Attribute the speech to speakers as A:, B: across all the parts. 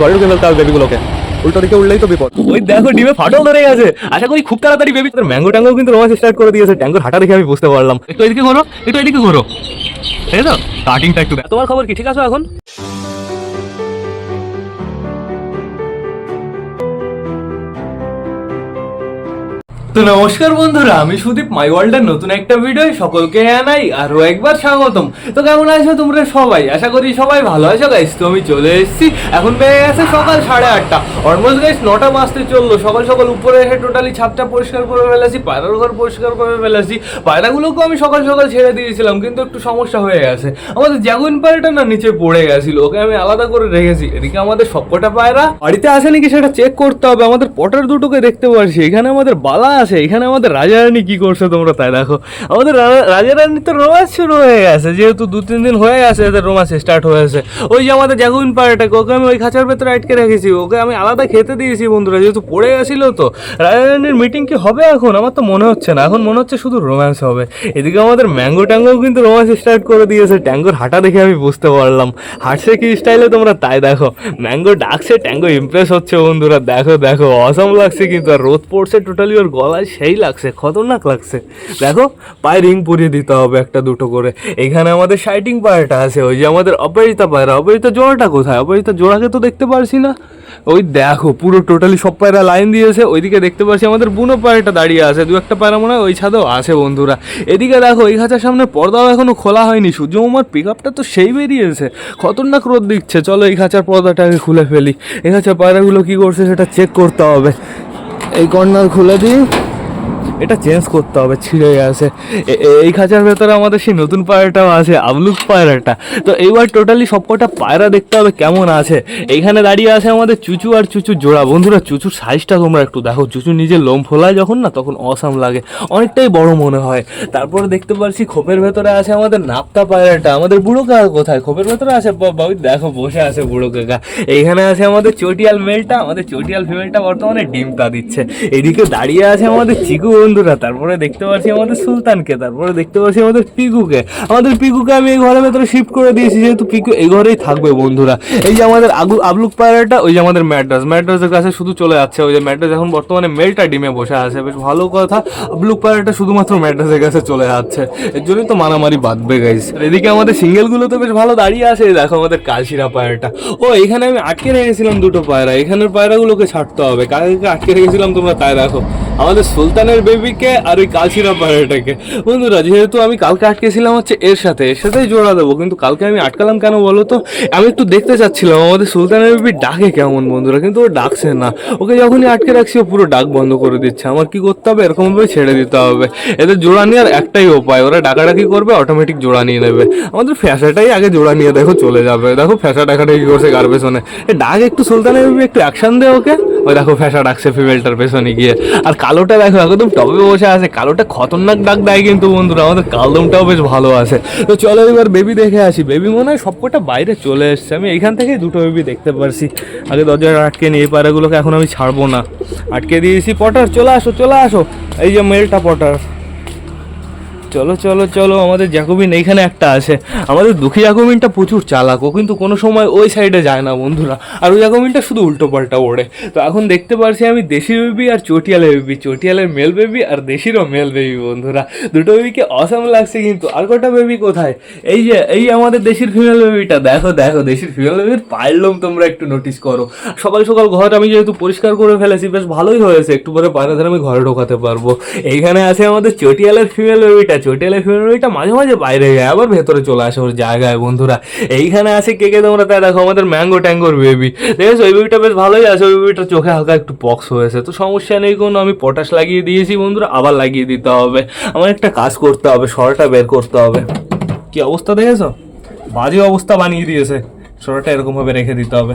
A: ঘরে ঢুকে ফেলতে হবে বেবিগুলোকে। উল্টো দিকে উঠলেই তো বিপদ। ওই দেখো ডিমে ফাটল ধরে গেছে। আশা করি খুব তাড়াতাড়ি বেবি তোর ম্যাঙ্গো ট্যাঙ্গো কিন্তু রোজ স্টার্ট করে দিয়েছে। ট্যাঙ্গোর হাঁটা দেখে আমি বুঝতে পারলাম। একটু এদিকে ঘোরো একটু এদিকে ঘোরো। তাই তো? কাটিংটা একটু। তোমার খবর কি? ঠিক আছে এখন? তো নমস্কার বন্ধুরা, আমি সুদীপ মাই ওয়ার্ল্ডের নতুন একটা ভিডিও সকলকে জানাই আরও একবার স্বাগতম। তো কেমন আছো তোমরা সবাই? আশা করি সবাই ভালো আছো গাইস তো আমি চলে এসেছি। এখন বেড়ে গেছে সকাল সাড়ে আটটা। অলমোস্ট গাইস নটা বাজতে চলল। সকাল সকাল উপরে এসে টোটালি ছাদটা পরিষ্কার করে ফেলেছি পায়রার ঘর পরিষ্কার করে ফেলেছি। পায়রাগুলোকেও আমি সকাল সকাল ছেড়ে দিয়েছিলাম, কিন্তু একটু সমস্যা হয়ে গেছে। আমাদের জাগুইন পায়রাটা না নিচে পড়ে গেছিল, ওকে আমি আলাদা করে রেখেছি। এদিকে আমাদের সবকটা পায়রা। বাড়িতে আসে নাকি সেটা চেক করতে হবে। আমাদের পটার দুটোকে দেখতে পারছি। এখানে আমাদের বালা আছে, এখানে আমাদের রাজারানী কি করছে তোমরা তাই দেখো। আমাদের রা- রাজারানী তো রোমান্স শুরু হয়ে গেছে, যেহেতু দু তিন দিন হয়ে গেছে এদের রোমান্স স্টার্ট হয়েছে। ওই যে আমাদের জাগুইন পায়রাটাকে ওকে আমি ওই খাঁচার ভেতরে আটকে রেখেছি, ওকে আমি আলাদা খেতে দিয়েছি বন্ধুরা, যেহেতু পড়ে গেছিল তো। রাজারানীর মিটিং কি হবে এখন? আমার তো মনে হচ্ছে না, এখন মনে হচ্ছে শুধু রোম্যান্স হবে। এদিকে আমাদের ম্যাঙ্গো ট্যাঙ্গো কিন্তু রোম্যান্স স্টার্ট করে দিয়েছে ট্যাঙ্গোর হাঁটা দেখে আমি বুঝতে পারলাম। হাঁটছে কি স্টাইলে তোমরা তাই দেখো। ম্যাঙ্গো ডাকছে ট্যাঙ্গো ইমপ্রেস হচ্ছে বন্ধুরা, দেখো দেখো অসম লাগছে কিন্তু, আর রোদ পড়ছে টোটালি ওর গলায় সেই লাগছে, খতরনাক লাগছে। দেখো, পায়ে রিং পরিয়ে দিতে হবে একটা দুটো করে। এখানে আমাদের শাইটিং পায়রাটা আছে, ওই যে আমাদের অপরাজিতা পায়রা। অপরাজিতা জোড়াটা কোথায়? অপরাজিতা জোড়াকে তো দেখতে পারছি না। ওই দেখো, পুরো টোটালি সব পায়রা লাইন দিয়েছে। ওইদিকে দেখতে পাচ্ছি আমাদের বুনো পায়রাটা দাঁড়িয়ে আছে, দু একটা পায়রা মনে হয় ওই ছাদেও আছে বন্ধুরা। এদিকে দেখো, এই খাঁচার সামনে পর্দাও এখনও খোলা হয়নি সূর্যমামার পিক আপটা তো সেই বেরিয়েছে। খতরনাক রোদ দিচ্ছে। চলো এই খাঁচার পর্দাটা আগে খুলে ফেলি। এই খাঁচার পায়রাগুলো কী করছে সেটা চেক করতে হবে। এই কর্নার খুলে দিই। এটা চেঞ্জ করতে হবে, ছিঁড়ে গেছে। এই খাঁচার ভেতরে আমাদের সেই নতুন পায়রাটাও আছে আবলুক পায়রাটা। তো এইবার টোটালি সবকটা পায়রা দেখতে হবে কেমন আছে। এইখানে দাঁড়িয়ে আছে আমাদের চুচু আর চুচু জোড়া। বন্ধুরা, চুচুর সাইজটা তোমরা একটু দেখো। চুচু নিজের লোম ফোলায় যখন না, তখন অসাম লাগে। অনেকটাই বড় মনে হয়। তারপরে দেখতে পাচ্ছি খোপের ভেতরে আছে আমাদের নাপ্তা পায়রাটা। আমাদের বুড়ো কাকা কোথায়? খোপের ভেতরে আছে? বাবা দেখো, বসে আছে বুড়ো কাকা। এইখানে আছে আমাদের চটিয়াল মেলটা আমাদের চটিয়াল ফিমেলটা বর্তমানে ডিমটা দিচ্ছে। এদিকে দাঁড়িয়ে আছে আমাদের চিকু বন্ধুরা, তারপরে দেখতে পাচ্ছি আমাদের সুলতানকে, তারপরে দেখতে পাচ্ছি আমাদের পিকুকে। আমাদের পিকুকে আমি এই ঘরের ভেতরে শিফট করে দিয়েছি, যেহেতু পিকু এই ঘরেই থাকবে বন্ধুরা। এই যে আমাদের আগু, আবলুক পায়রাটা, ওই যে আমাদের ম্যাড্রাস। ম্যাড্রাসের কাছে শুধু চলে যাচ্ছে, ওই যে ম্যাড্রাস এখন বর্তমানে মেলটা ডিমে বসে আছে। বেশ ভালো কথা, আবলুক পায়রাটা শুধুমাত্র ম্যাড্রাসের কাছে চলে যাচ্ছে। এর জন্যই তো মারামারি বাঁধবে গাইস এদিকে আমাদের সিঙ্গেলগুলো তো বেশ ভালো দাঁড়িয়ে আছে দেখো আমাদের কালশিরা পায়রাটা। ও, এখানে আমি আটকে রেখেছিলাম দুটো পায়রা। এখানের পায়রাগুলোকে ছাড়তে হবে। কাকে আটকে রেখেছিলাম তোমরা তাই দেখো। আমাদের সুলতানের বেবিকে আর ওই কালশিরা পায়রাটাকে বন্ধুরা, যেহেতু আমি কালকে আটকেছিলাম হচ্ছে এর সাথে, এর সাথেই জোড়া দেবো, কিন্তু কালকে আমি আটকালাম কেন বলো তো? আমি একটু দেখতে চাচ্ছিলাম আমাদের সুলতানের বেবি ডাকে কেমন, বন্ধুরা, কিন্তু ও ডাকছে না। ওকে যখনই আটকে রাখছি, ও পুরো ডাক বন্ধ করে দিচ্ছে। আমার কি করতে হবে? এরকমভাবে ছেড়ে দিতে হবে। এদের জোড়া নেওয়ার একটাই উপায়, ওরা ডাকাডাকি করবে অটোমেটিক জোড়া নিয়ে নেবে। আমাদের ফ্যাসাটাই আগে জোড়া নিয়ে দেখো চলে যাবে। দেখো ফ্যাসা ডাকাডাকি করছে কার পেছনে। ডাক একটু সুলতানের বেবি, একটু অ্যাকশন দে ওকে। ওই দেখো ফ্যাসা ডাকছে ফিমেলটার পেছনে গিয়ে। আর কালোটা দেখো, একদম টপে বসে আছে। কালোটা খতরনাক ডাক দেয় কিন্তু বন্ধুরা, আমাদের কালদমটাও বেশ ভালো আছে। তো চলো এবার বেবি দেখে আসি। বেবি মনে হয় সবকটা বাইরে চলে এসছে। আমি এখান থেকেই দুটো বেবি দেখতে পারছি। আগে দরজা আটকে নিয়ে এই পাড়াগুলোকে এখন আমি ছাড়বো না। আটকে দিয়েছি পটার চলে আসো চলে আসো। এই যে মেলটা পটার চলো চলো চলো, আমাদের জ্যাকোবিন এইখানে একটা আছে। আমাদের দুঃখী জ্যাকোবিনটা প্রচুর চালাক কিন্তু কোনো সময় ওই সাইডে যায় না বন্ধুরা। আর ওই জ্যাকোবিনটা শুধু উল্টো পাল্টা ওড়ে। তো এখন দেখতে পারছি আমি দেশি বেবি আর চটিয়ালের বেবি চটিয়ালের মেল বেবি আর দেশিরও মেল বেবি বন্ধুরা। দুটো বেবিকে অসাম লাগছে কিন্তু, আর কটা বেবি কোথায়? এই যে, এই আমাদের দেশির ফিমেল বেবিটা দেখো দেখো, দেশির ফিমেল বেবির পায়ের লোম তোমরা একটু নোটিস করো। সকাল সকাল ঘর আমি যেহেতু পরিষ্কার করে ফেলেছি, বেশ ভালোই হয়েছে। একটু পরে পায়রা ধরে আমি ঘরে ঢোকাতে পারব। এইখানে আছে আমাদের চটিয়ালের ফিমেল বেবিটা চটিয়ালের ফিমেল বেবিটা মাঝে মাঝে বাইরে যায়, আবার ভেতরে চলে আসে ওর জায়গায়, বন্ধুরা। এইখানে আছে কে কে তোমরা? তাই দেখো, আমাদের ম্যাঙ্গো ট্যাঙ্গোর বেবি দেখেছ, ওই বেবিটা বেশ ভালোই আছে, ওই বেবিটা চোখে হালকা একটু পক্স হয়েছে। তো সমস্যা নেই কোনো, আমি পটাশ লাগিয়ে দিয়েছি, বন্ধুরা, আবার লাগিয়ে দিতে হবে। আমার একটা কাজ করতে হবে, সরটা বের করতে হবে। কি অবস্থা দেখেছ? বাজে অবস্থা বানিয়ে দিয়েছে। সরটা এরকমভাবে রেখে দিতে হবে।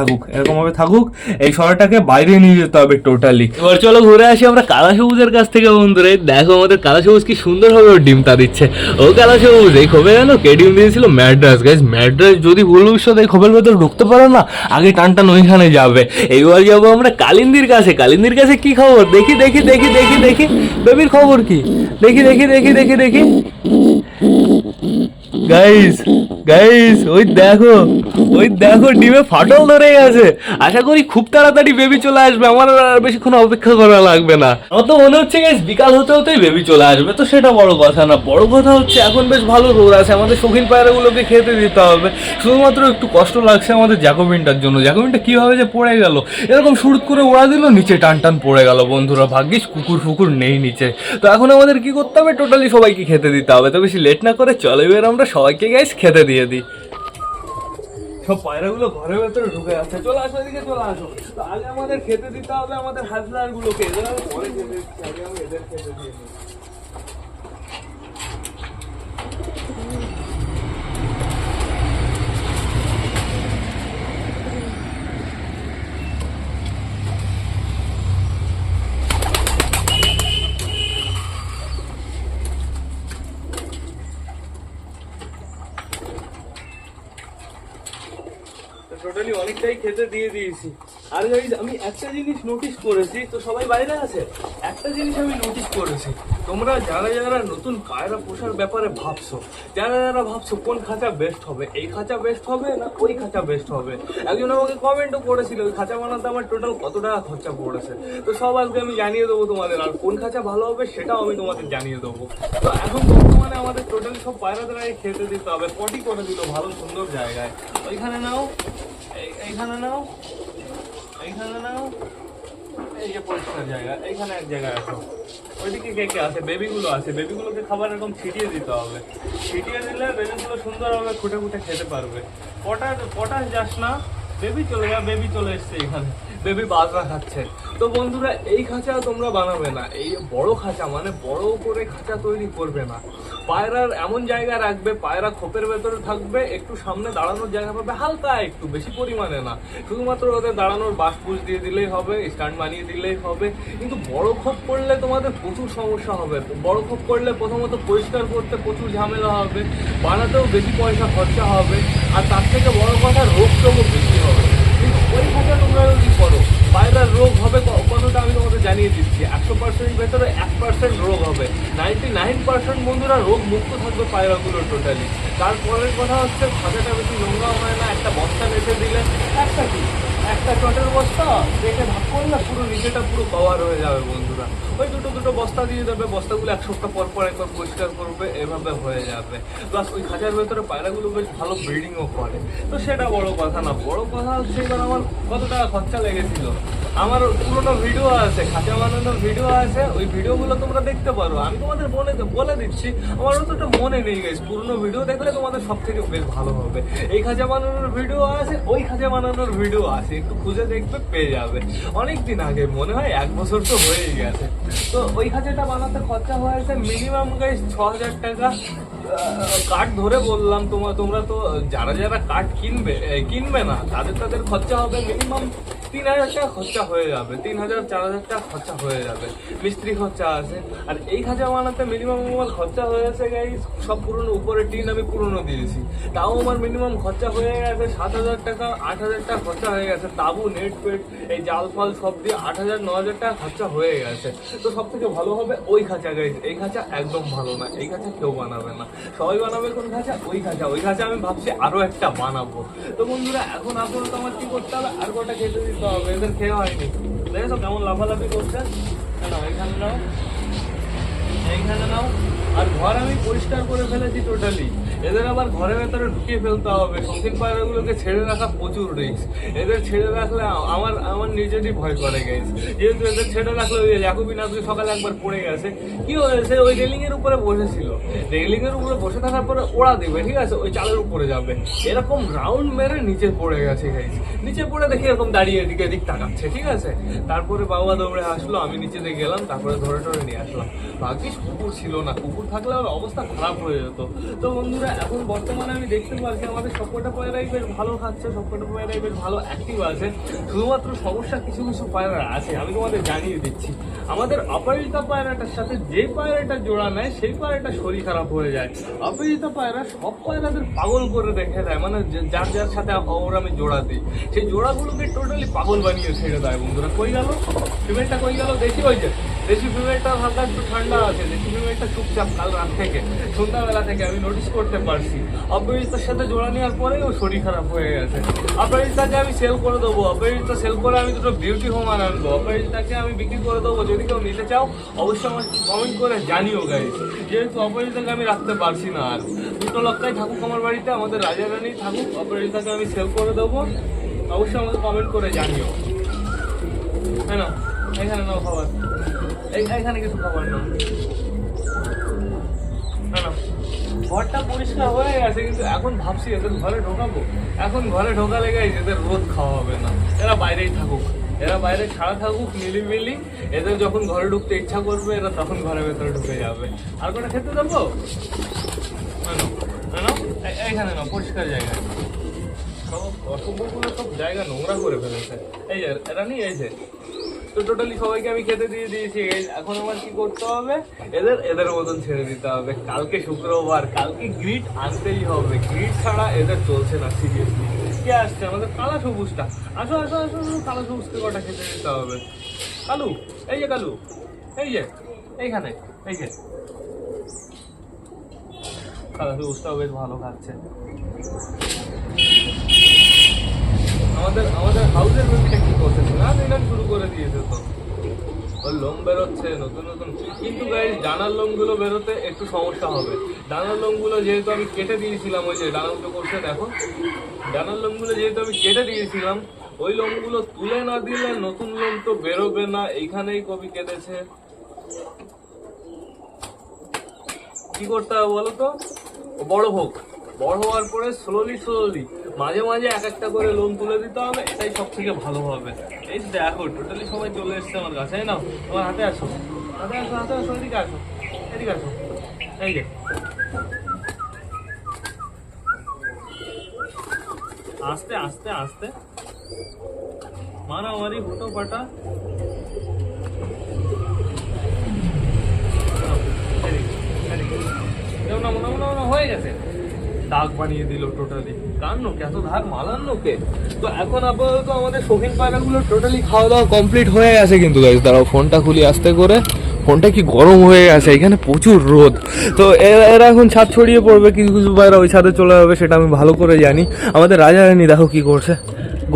A: থাকুক এরকম ভাবে থাকুক, এই শহরটাকে বাইরে নিয়ে যেতে হবে টোটালি এবার চলো ঘুরে আসি আমরা কালা সবুজের কাছ থেকে, বন্ধুরা। দেখো আমাদের কালা সবুজ কি সুন্দর ভাবে ওর ডিমটা দিচ্ছে। ও কালা সবুজ এই খবর জানো কে ডিম দিয়েছিল? ম্যাড্রাস। গাইজ ম্যাড্রাস যদি ভুল ভবিষ্যৎ এই খবরের ভেতরে ঢুকতে পারো না, আগে টান টান ওইখানে যাবে। এইবার যাব আমরা কালিন্দির কাছে। কালিন্দির কাছে কি খবর? দেখি দেখি দেখি দেখি দেখি। বেবির খবর কি? দেখি দেখি দেখি দেখি দেখি। গাইস গাইস ওই দেখো ওই দেখো, ডিমে ফাটল ধরে গেছে। আশা করি খুব তাড়াতাড়ি বেবি চলে আসবে, আমার আর বেশিক্ষণ অপেক্ষা করা লাগবে না। আমার তো মনে হচ্ছে গাইস বিকাল হতে হতেই বেবি চলে আসবে, তো সেটা বড় কথা না। বড় কথা হচ্ছে, এখন বেশ ভালো রোদ আছে, আমাদের শৌখিন পায়রাগুলোকে খেতে দিতে হবে। শুধুমাত্র একটু কষ্ট লাগছে আমাদের জ্যাকোবিনটার জন্য। জ্যাকোবিনটা কীভাবে যে পড়ে গেল, এরকম শুরুত করে ওড়া দিল, নিচে টান টান পড়ে গেল, বন্ধুরা। ভাগ্যিস কুকুর ফুকুর নেই নিচে। তো এখন আমাদের কি করতে হবে? টোটালি সবাইকে খেতে দিতে হবে। তো বেশি লেট না করে চলে, এবার আমরা সবাইকে গাইস খেতে দিয়ে দিই। সব পায়রাগুলো ঘরের ভেতরে ঢুকে আছে। চলে আসো এদিকে, চলে আসো। আগে আমাদের খেতে দিতে হবে আমাদের হাজলার গুলোকে এদের পরে এদের খেতে দিয়ে দিই টোটালি অনেকটাই খেতে দিয়ে দিয়েছি। আর আমি একটা জিনিস নোটিস করেছি, তো সবাই বাইরে আছে? একটা জিনিস আমি নোটিস করেছি, তোমরা যারা যারা নতুন পায়রা পোষার ব্যাপারে ভাবছ, যারা যারা ভাবছ কোন খাঁচা বেস্ট হবে, এই খাঁচা বেস্ট হবে না ওই খাঁচা বেস্ট হবে? একজন আমাকে কমেন্টও করেছিল, ওই খাঁচা বানাতে আমার টোটাল কত টাকা খরচা পড়েছে? তো সব আজকে আমি জানিয়ে দেবো তোমাদের, আর কোন খাঁচা ভালো হবে সেটাও আমি তোমাদের জানিয়ে দেবো। তো এখন বর্তমানে আমাদের টোটাল সব পায়রাদের খেতে দিতে হবে পটি করে দিল ভালো সুন্দর জায়গায়। ওইখানে নাও। এইখানে নাও। এইখানে নাও। এই যে পরিষ্কার জায়গা, এইখানে এক জায়গায় আসো ওইদিকে কে কে আছে? বেবিগুলো আছে। বেবিগুলোকে খাবার এরকম ছিটিয়ে দিতে হবে। ছিটিয়ে দিলে বেবিগুলো সুন্দরভাবে খুঁটে খুঁটে খেতে পারবে। পটাশ পটাশ যাস না। বেবি চলে যা বেবি চলে এসছে এখানে। বেবি বাজরা খাচ্ছে। তো বন্ধুরা, এই খাঁচা তোমরা বানাবে না। এই বড় খাঁচা মানে বড় করে খাঁচা তৈরি করবে না। পায়রার এমন জায়গা রাখবে, পায়রা খোপের ভেতরে থাকবে, একটু সামনে দাঁড়ানোর জায়গা পাবে, হালকা একটু, বেশি পরিমাণে না। শুধুমাত্র ওদের দাঁড়ানোর বাস বুস দিয়ে দিলেই হবে, স্ট্যান্ড বানিয়ে দিলেই হবে। কিন্তু বড় খোপ করলে তোমাদের প্রচুর সমস্যা হবে। বড় খোপ করলে প্রথমত পরিষ্কার করতে প্রচুর ঝামেলা হবে, বানাতেও বেশি পয়সা খরচা হবে। আর তার থেকে বড় কথা, রোগ টোগও খাঁচা তোমরা যদি করো পায়রার রোগ হবে কতটা আমি তোমাদের জানিয়ে দিচ্ছি। একশো পার্সেন্ট ভেতরে এক পার্সেন্ট রোগ হবে। নাইনটি নাইন পার্সেন্ট বন্ধুরা রোগ মুক্ত থাকবে পায়রাগুলো টোটালি তারপরের কথা হচ্ছে, খাঁচাটা বেশি নোংরাও হয় না, একটা বস্তা নেচে দিলে একটা কি? একটা চটের বস্তা রেখে ভাগ করলে পুরো নিচেটা পুরো কভার হয়ে যাবে বন্ধুরা। ওই দুটো দুটো বস্তা দিয়ে দেবে, বস্তাগুলো এক সপ্তাহ পর পর একবার পরিষ্কার করবে, এভাবে হয়ে যাবে। প্লাস ওই খাঁচার ভেতরে পায়রাগুলো বেশ ভালো ব্রিডিংও করে। তো সেটা বড় কথা না, বড় কথা হচ্ছে এবার আমার কত টাকা খরচা লেগেছিল? আমার পুরোনো ভিডিও আছে, খাঁচা বানানোর ভিডিও আছে, ওই ভিডিওগুলো তোমরা দেখতে পারো। আমি তোমাদের বলে বলে দিচ্ছি, আমার অতটা মনে নেই গেছে পুরোনো ভিডিও দেখলে তোমাদের সব থেকে বেশ ভালো হবে। এই খাঁচা বানানোর ভিডিও আছে, ওই খাঁচা বানানোর ভিডিও আছে। একটু খুঁজে দেখবে, পেয়ে যাবে। অনেক দিন আগে, মনে হয় এক বছর তো হয়েই গেছে। তো ওই খাঁচাটা বানাতে খরচা হয়েছে মিনিমাম গাই ছ হাজার টাকা কাঠ ধরে বললাম তোমরা তোমরা তো, যারা যারা কাঠ কিনবে কিনবে না, তাদের তাদের খরচা হবে মিনিমাম তিন হাজার টাকা খরচা হয়ে যাবে, তিন হাজার, চার হাজার টাকা খরচা হয়ে যাবে, মিস্ত্রি খরচা আছে। আর এই খাঁচা বানাতে মিনিমাম আমার খরচা হয়ে গেছে গাই সব পুরনো, উপরে টিন আমি পুরনো দিয়েছি। তাও আমার মিনিমাম খরচা হয়ে গেছে সাত হাজার টাকা, আট হাজার টাকা খরচা হয়ে গেছে। তাবু নেট পেট এই জাল ফাল সব দিয়ে আট হাজার, ন হাজার টাকা খরচা হয়ে গেছে। তো সব থেকে ভালো হবে ওই খাঁচা গাইজ এই খাঁচা একদম ভালো না, এই খাঁচা কেউ বানাবে না। সবাই বানাবে কোন খাঁচা? ওই খাঁচা। ওই খাঁচা আমি ভাবছি আরও একটা বানাবো। তো বন্ধুরা, এখন আপাতত আমার কি করতে হবে? আর কটা খেতে দিতে হবে এদের খেয়ে হয়নি দেখেছ কেমন লাফালাফি করছে। না এখানে নাও, এইখানে নাও। আর ঘর আমি পরিষ্কার করে ফেলেছি টোটালি এদের আবার ঘরের ভেতরে ঢুকিয়ে ফেলতে হবে। শৌখিন পায়রাগুলোকে ছেড়ে রাখা প্রচুর রিস্ক এদের ছেড়ে রাখলে আমার আমার নিজেরই ভয় করে গেছে যেহেতু এদের ছেড়ে রাখলে ওই জাকুবিন আজকে সকালে একবার পড়ে গেছে। কি হয়েছে ওই রেলিং এর উপরে বসেছিল। রেলিং এর উপরে বসে থাকার পরে ওড়া দেবে ঠিক আছে, ওই চালের উপরে যাবে। এরকম রাউন্ড মেরে নিচে পড়ে গেছে গাইস নিচে পড়ে দেখি এরকম দাঁড়িয়ে এদিকে এদিক তাকাচ্ছে, ঠিক আছে? তারপরে বাবা দৌড়ে আসলো, আমি নিচে দিয়ে গেলাম, তারপরে ধরে ধরে নিয়ে আসলাম। ভাগ্যিস কুকুর ছিল না। কুকুর থাকলে ওর অবস্থা খারাপ হয়ে যেত। তো বন্ধুরা এখন বর্তমানে আমি দেখতে পাচ্ছি আমাদের সবকটা পায়রাই বেশ ভালো খাচ্ছে সবকটা পায়রাই বেশ ভালো অ্যাক্টিভ আছে। শুধুমাত্র সমস্যা কিছু কিছু পায়রা আছে, আমি তোমাদের জানিয়ে দিচ্ছি। আমাদের অপরাজিতা পায়রাটার সাথে যে পায়রাটা জোড়া নেয়, সেই পায়রাটা শরীর খারাপ হয়ে যায়। অপরাজিতা পায়রা সব পায়রাদের পাগল করে রেখে দেয় মানে যার যার সাথে ওর আমি জোড়া দিই। সেই জোড়াগুলোকে টোটালি পাগল বানিয়ে ছেড়ে দেয় বন্ধুরা। কই গেল? ফিমেলটা কই গেল? দেখি ওই যে দেশি ফিমেলটা হালকা একটু ঠান্ডা আছে, দেশি ফিমেলটা চুপচাপ কাল রাত থেকে, সন্ধ্যাবেলা থেকে আমি নোটিস করতে পারছি। অপরিচিতার সাথে জোড়া নেওয়ার পরেই ও শরীর খারাপ হয়ে গেছে। অপরিচিতাকে আমি সেল করে দেবো, অপরিচিতা সেল করে আমি দুটো বিউটি হোম আনব, অপরিচিতাকে আমি বিক্রি করে দেবো, যদি কেউ নিতে চাও, অবশ্যই আমার কমেন্ট করে জানিও গাইজ যেহেতু অপরিচিতাকে আমি রাখতে পারছি না আর। দুটো লক্কাই থাকুক আমার বাড়িতে, আমাদের রাজা রানী থাকুক অপরিচিতাকে আমি সেল করে দেবো। অবশ্যই আমাকে কমেন্ট করে জানিও। হ্যাঁ না? এখানে নাও খাবার। এখানে কিছু খাবার নাও। ঘরটা পরিষ্কার হয়ে গেছে, কিন্তু এখন ভাবছি এদের ঘরে ঢোকাবো। এখন ঘরে ঢোকালে গাইজ এদের রোদ খাওয়া হবে না। এরা বাইরেই থাকুক। এরা বাইরে ছাড়া থাকুক, মিলিমিলি। এদের যখন ঘরে ঢুকতে ইচ্ছা করবে, এরা তখন ঘরের ভেতরে ঢুকে যাবে। আর কোনো খেতে দেবো? এইখানে না পরিষ্কার জায়গা। সব অসভ্যগুলো সব জায়গা নোংরা করে ফেলেছে। এই যে রানি এই যে তো টোটালি সবাইকে আমি খেতে দিয়ে দিয়েছি এখন আমার কি করতে হবে? এদের এদের মতন ছেড়ে দিতে হবে। কালকে শুক্রবার, কালকে গ্রিট আনতেই হবে। গ্রিট ছাড়া এদের চলছে না সিরিয়াসলি কে আসছে? আমাদের কালা সবুজটা। আসো আসো আসো, কালা সবুজকে কটা খেতে দিতে হবে। কালু, এই যে কালু, এই যে, এইখানে, এই যে। কালা সবুজটাও বেশ ভালো খাচ্ছে। আমাদের আমাদের হাউসের বেবিটা কি করতেছে না দিলাম শুরু করে দিয়েছে তো। ওর লোম বেরোচ্ছে, নতুন নতুন। কিন্তু গাইজ ডানার লোমগুলো বেরোতে একটু সমস্যা হবে। ডানার লোমগুলো যেহেতু আমি কেটে দিয়েছিলাম, ওই যে ডানাগুলো করছে, দেখো। ডানার লোমগুলো যেহেতু আমি কেটে দিয়েছিলাম, ওই লোমগুলো তুলে না দিলে নতুন লোম তো বেরোবে না। এইখানেই কবি কেটেছে। কি করতে হবে বলো তো? বড় হোক। বড় হওয়ার পরে স্লোলি স্লোলি মাঝে মাঝে এক একটা করে লোন তুলে দিতে হবে, এটাই সব থেকে ভালো হবে। এই দেখো টোটালি সবাই চলে এসছে আমার কাছে নাও তোমার হাতে আসো। হাতে আসো হাতে আসো, এদিকে আসো এদিকে আসো। এই যে। আস্তে আস্তে আস্তে। মারামারি হুটো পাটা হয়ে গেছে। দাগ বানিয়ে দিল টোটালি কার নোকে এত ধার মালার নোকে তো এখন আপাতত আমাদের শৌখিন পায়রাগুলো টোটালি খাওয়া দাওয়া কমপ্লিট হয়ে গেছে কিন্তু গাইজ দাঁড়াও, ফোনটা খুলি আস্তে করে। ফোনটা কি গরম হয়ে গেছে? এখানে প্রচুর রোদ। তো এরা এরা এখন ছাদ ছড়িয়ে পড়বে কিছু কিছু পায়রা ওই ছাদে চলে যাবে, সেটা আমি ভালো করে জানি। আমাদের রাজা রানী, দেখো কি করছে।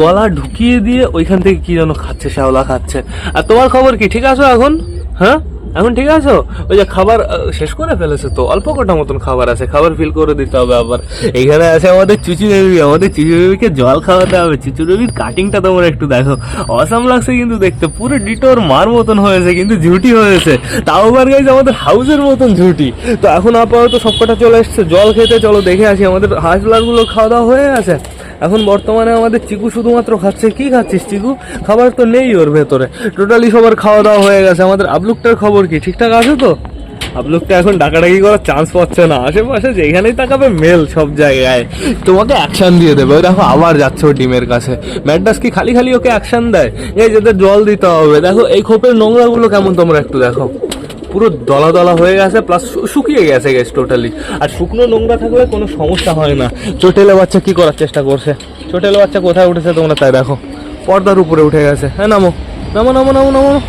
A: গলা ঢুকিয়ে দিয়ে ওইখান থেকে কি যেন খাচ্ছে, শ্যাওলা খাচ্ছে। আর তোমার খবর কি? ঠিক আছো এখন? হ্যাঁ? এখন ঠিক আছো? ওই যে খাবার শেষ করে ফেলেছে তো? অল্প কটা মতন খাবার আছে, খাবার ফিল করে দিতে হবে আবার। এইখানে আছে আমাদের চুচু বেবি আমাদের চুচু বেবিকে জল খাওয়াতে হবে। চুচু বেবির কাটিংটা তোমরা একটু দেখো। অসাম লাগছে কিন্তু দেখতে, পুরো ডিটোর মার মতন হয়েছে, কিন্তু ঝুটি হয়েছে। তাও আবার গাইজ আমাদের হাউসের মতন ঝুটি। তো এখন আপাতত সবকটা চলে এসছে। জল খেতে চলো, দেখে আসি। আমাদের হাঁসগুলো খাওয়া দাওয়া হয়ে গেছে। এখন বর্তমানে আমাদের চিকু শুধুমাত্র খাচ্ছে, কি খাচ্ছিস চিকু? খাবার তো নেই ওর ভেতরে। টোটালি সবার খাওয়া দাওয়া হয়ে গেছে। আমাদের আবলুকটার খবর কি? ঠিকঠাক আছে তো? আবলুকটা এখন ডাকাডাকি করার চান্স পাচ্ছে না। আশেপাশে যেখানেই তাকাবে মেল সব জায়গায়। তোমাকে অ্যাকশন দিয়ে দেবে। দেখো, আবার যাচ্ছে ও ডিমের কাছে। ম্যাডাস কি খালি খালি ওকে অ্যাকশন দেয়? এই যেদের জল দিতে হবে। দেখো, এই খোপের নোংরাগুলো কেমন তোমরা একটু দেখো। পুরো দলা দলা হয়ে গেছে প্লাস শুকিয়ে গেছে গেছে টোটালি আর শুকনো নোংরা থাকলে কোনো সমস্যা হয় না। চোটেলে বাচ্চা কি করার চেষ্টা করছে? চোটেলে বাচ্চা কোথায় উঠেছে তোমরা তাই দেখো। পর্দার উপরে উঠে গেছে। হ্যাঁ নামো। নামো নামো নামো নামো।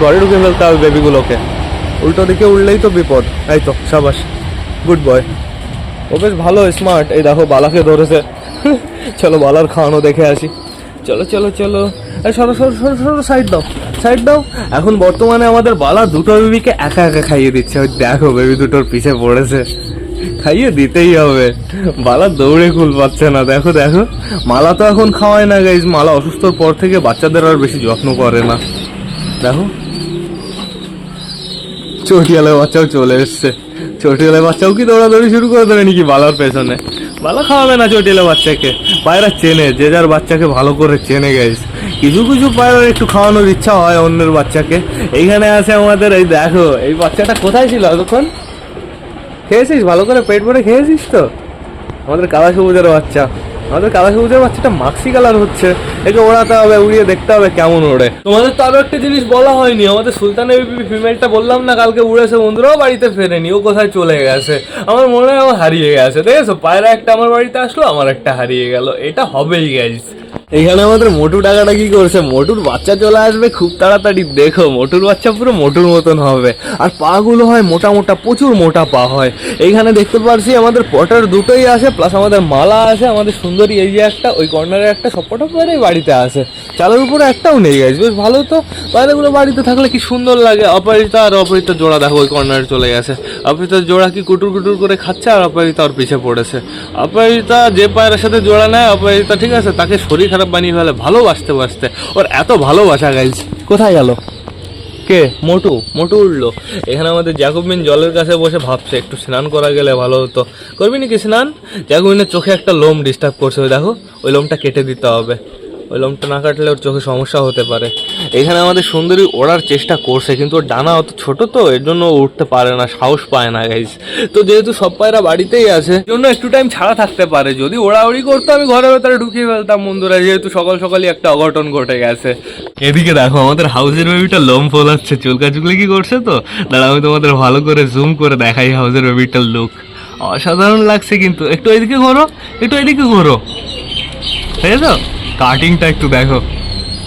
A: ঘরে ঢুকে ফেলতে হবে বেবিগুলোকে উল্টো দিকে উঠলেই তো বিপদ। এই তো, সাবাস। গুড বয় ও বেশ ভালো স্মার্ট এই দেখো, বালাকে ধরেছে। চলো, বালার খাওয়ানো দেখে আসি। চলো চলো চলো। সরো সরো সরো সরো সাইড দাও সাইড দাও। এখন বর্তমানে আমাদের বালা দুটো বেবিকে একা একা খাইয়ে দিচ্ছে। ওই দেখো বেবি দুটোর পিছে পড়েছে। খাইয়ে দিতেই হবে। বালা দৌড়ে কুল পাচ্ছে না। দেখো দেখো। মালা তো এখন খাওয়ায় না গাইজ মালা অসুস্থর পর থেকে বাচ্চাদের আর বেশি যত্ন করে না। দেখো। চটিয়ালের বাচ্চাও চলে এসছে। চটিয়ালের বাচ্চাও কি দৌড়াদৌড়ি শুরু করে দেবে নাকি বালার পেছনে? বালা খাওয়াবে না চটিয়ালের বাচ্চাকে। পায়রা চেনে, যে যার বাচ্চাকে ভালো করে চেনে গেছে কিছু কিছু পায়রার একটু খাওয়ানোর ইচ্ছা হয় অন্যের বাচ্চাকে। এইখানে আছে আমাদের, এই দেখো, এই বাচ্চাটা কোথায় ছিল এতক্ষণ? খেয়েছিস? ভালো করে পেট ভরে খেয়েছিস তো? আমাদের কালা সবুজের বাচ্চা। আমাদের কালা সবুজের বাচ্চাটা মাক্সি কালার হচ্ছে। একে ওড়াতে হবে, উড়িয়ে দেখতে হবে কেমন ওড়ে। তোমাদের তো আরও একটা জিনিস বলা হয়নি, আমাদের সুলতানের ফিমেলটা বললাম না, কালকে উড়েছে বন্ধুরাও বাড়িতে ফেরেনি, ও কোথায় চলে গেছে? আমার মনে হয় হারিয়ে গেছে। দেখেছ? পায়রা একটা আমার বাড়িতে আসলো, আমার একটা হারিয়ে গেল। এটা হবেই গাইস এখানে আমাদের মোটু টাকাটা কি করছে। মোটুর বাচ্চা চলে আসবে খুব তাড়াতাড়ি। দেখো, মোটুর বাচ্চা পুরো মোটুর মতন হবে। আর পা গুলো হয় মোটা মোটা, প্রচুর মোটা পা হয়। এইখানে দেখতে পারছি আমাদের পটার দুটোই আছে প্লাস আমাদের মালা আছে আমাদের সুন্দরী এই যে একটা, ওই কর্নারে একটা, সবকটা পায়রাই বাড়িতে আছে চালের উপরে একটাও নেই গাইজ বেশ ভালো তো। পায়রাগুলো বাড়িতে থাকলে কি সুন্দর লাগে। অপরিতা আর অপরিতার জোড়া, দেখো, ওই কর্নারে চলে গেছে। অপরিতার জোড়া কি কুটুর কুটুর করে খাচ্ছে আর অপরিতা ওর পিছে পড়েছে। অপরিতা যে পায়রার সাথে জোড়া নেয় অপরিতা ঠিক আছে, তাকে শরীর খারাপ বানিয়ে ফেলে ভালোবাসতে বাসতে। ওর এত ভালোবাসা গাইজ কোথায় গেল? কে? মোটু। মোটু উঠল। এখানে আমাদের জ্যাকবিন জলের কাছে বসে ভাবছে একটু স্নান করা গেলে ভালো হতো। করবি নাকি স্নান? জ্যাকবিনের চোখে একটা লোম ডিস্টার্ব করছে ওই দেখো ওই লোমটা কেটে দিতে হবে। ওই লোমটা না কাটলে ওর চোখে সমস্যা হতে পারে। এখানে আমাদের সুন্দরী ওড়ার চেষ্টা করছে, কিন্তু ওর ডানা অত ছোট তো, এর জন্য উঠতে পারে না, সাহস পায় না গাইজ তো যেহেতু সব পায়রা বাড়িতেই আছে জন্য একটু টাইম ছাড়া থাকতে পারে। যদি ওড়াউড়ি করতো, আমি ঘরের ভেতরে ঢুকিয়ে ফেলতাম, বন্ধুরা, যেহেতু সকাল সকালই একটা অঘটন ঘটে গেছে। এদিকে দেখো, আমাদের হাউসের বেবিটা লোম ফোলাচ্ছে। চুলকা চুলকি কি করছে তো? দাঁড়া আমি তোমাদের ভালো করে জুম করে দেখাই হাউসের বেবিটার লুক অসাধারণ লাগছে কিন্তু। একটু এদিকে ঘোরো, একটু এদিকে ঘোরো। ঠিক আছে কাটিংটা একটু দেখো।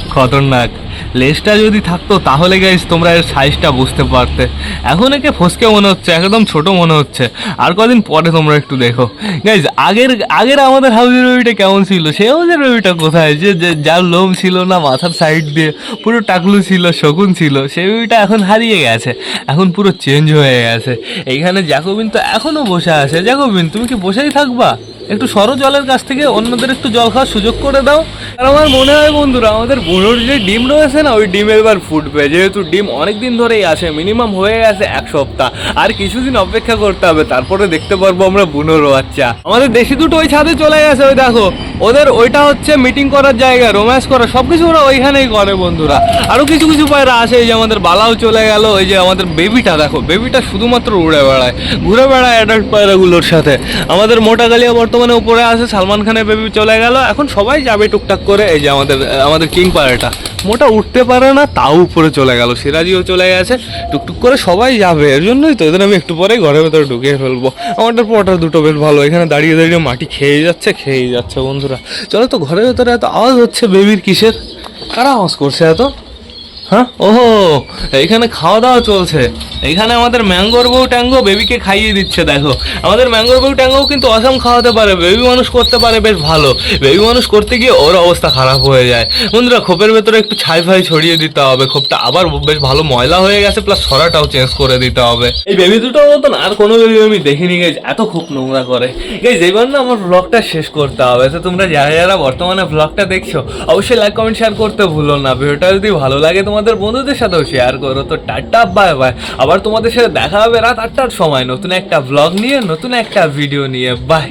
A: খতরনাক। লেজটা যদি থাকতো, তাহলে গাইজ তোমরা এর সাইজটা বুঝতে পারতে। এখন একে ফসকে মনে হচ্ছে, একদম ছোট মনে হচ্ছে। আর কদিন পরে তোমরা একটু দেখো। গাইজ আগের আগের আমাদের হাউজের বেবিটা কেমন ছিল? সে হাউজের বেবিটা কোথায়? যে যার লোম ছিল না মাথার সাইড দিয়ে, পুরো টাকলু ছিল, শকুন ছিল সেই বেবিটা এখন হারিয়ে গেছে। এখন পুরো চেঞ্জ হয়ে গেছে। এইখানে জ্যাকোবিন তো এখনও বসে আছে। জ্যাকোবিন, তুমি কি বসেই থাকবা? একটু সরো জলের কাছ থেকে, অন্যদের একটু জল খাওয়ার সুযোগ করে দাও। আর আমার মনে হয় বন্ধুরা, আমাদের বুনোর যে ডিম রয়েছে না, ওই ডিম এবার ফুটবে। যেহেতু ডিম অনেক দিন ধরেই আসে, মিনিমাম হয়ে গেছে এক সপ্তাহ। আর কিছুদিন অপেক্ষা করতে হবে, তারপরে দেখতে পারব আমরা বুনোর বাচ্চা। আমাদের দেশি দুটো ওই ছাদে চলে গেছে, ওই দেখো। ওদের ওইটা হচ্ছে মিটিং করার জায়গা রোম্যান্স করা সবকিছু ওরা ওইখানেই করে বন্ধুরা। আরও কিছু কিছু পায়রা আসে, এই যে আমাদের বালাও চলে গেল ওই যে আমাদের বেবিটা দেখো বেবিটা শুধুমাত্র উড়ে বেড়ায়, ঘুরে বেড়ায় অ্যাডাল্ট পায়রাগুলোর সাথে। আমাদের মোটা গালিয়া বর্তমানে উপরে আছে, সালমান খানের বেবি চলে গেল। এখন সবাই যাবে টুকটাক করে, এই যে আমাদের আমাদের কিং পায়রাটা মোটা উঠতে পারে না, তাও উপরে চলে গেল, সিরাজিও চলে গেছে। টুকটুক করে সবাই যাবে, এর জন্যই তো এদের আমি একটু পরেই ঘরের ভেতরে ঢুকিয়ে ফেলব। আমাদের পটার দুটো বেশ ভালো, এখানে দাঁড়িয়ে দাঁড়িয়ে মাটি খেয়ে যাচ্ছে, খেয়েই যাচ্ছে বন্ধুরা। চলো তো ঘরের ভেতরে এত আওয়াজ হচ্ছে বেবির কিসের? কারা আওয়াজ করছে এত? হ্যাঁ? ওহো, এইখানে খাওয়া দাওয়া চলছে। এইখানে আমাদের ম্যাঙ্গোর বউ ট্যাঙ্গো বেবিকে খাইয়ে দিচ্ছে, দেখো। আমাদের ম্যাঙ্গোর বউ ট্যাঙ্গো কিন্তু অসাম খাওয়াতে পারে, বেবি মানুষ করতে পারে বেশ ভালো। বেবি মানুষ করতে গিয়ে ওর অবস্থা খারাপ হয়ে যায়। বন্ধুরা, খোপের ভেতরে একটু ছাই ফাই ছড়িয়ে দিতে হবে। খোপটা আবার বেশ ভালো ময়লা হয়ে গেছে প্লাস সরাটাও চেঞ্জ করে দিতে হবে। এই বেবি দুটোর মতন আর কোনো বেবি আমি দেখিনি গেছি এত খুব নোংরা করে। গেছ এইবার না আমার ব্লগটা শেষ করতে হবে। তো তোমরা যারা যারা বর্তমানে ব্লগটা দেখছ, অবশ্যই লাইক কমেন্ট শেয়ার করতে ভুলো না। ভিডিওটা যদি ভালো লাগে তোমাদের বন্ধুদের সাথেও শেয়ার করো। তো টাটা বাই বাই আবার তোমাদের সাথে দেখা হবে রাত আটটার সময়। নতুন একটা ব্লগ নিয়ে, নতুন একটা ভিডিও নিয়ে। বাই